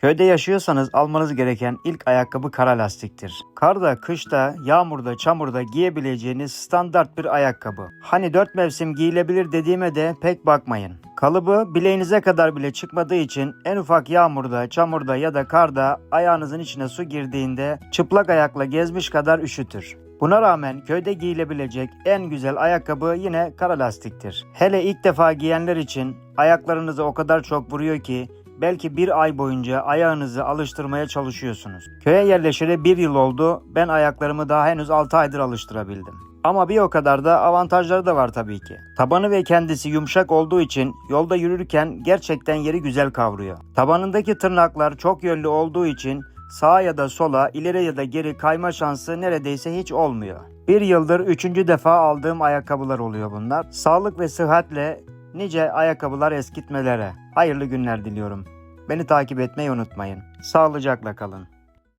Köyde yaşıyorsanız almanız gereken ilk ayakkabı kara lastiktir. Karda, kışta, yağmurda, çamurda giyebileceğiniz standart bir ayakkabı. Hani dört mevsim giyilebilir dediğime de pek bakmayın. Kalıbı bileğinize kadar bile çıkmadığı için en ufak yağmurda, çamurda ya da karda ayağınızın içine su girdiğinde çıplak ayakla gezmiş kadar üşütür. Buna rağmen köyde giyilebilecek en güzel ayakkabı yine kara lastiktir. Hele ilk defa giyenler için ayaklarınızı o kadar çok vuruyor ki belki bir ay boyunca ayağınızı alıştırmaya çalışıyorsunuz. Köye yerleşeli bir yıl oldu. Ben ayaklarımı daha henüz 6 aydır alıştırabildim. Ama bir o kadar da avantajları da var tabii ki. Tabanı ve kendisi yumuşak olduğu için yolda yürürken gerçekten yeri güzel kavruyor. Tabanındaki tırnaklar çok yönlü olduğu için sağa ya da sola, ileri ya da geri kayma şansı neredeyse hiç olmuyor. Bir yıldır üçüncü defa aldığım ayakkabılar oluyor bunlar. Sağlık ve sıhhatle nice ayakkabılar eskitmelere. Hayırlı günler diliyorum. Beni takip etmeyi unutmayın. Sağlıcakla kalın.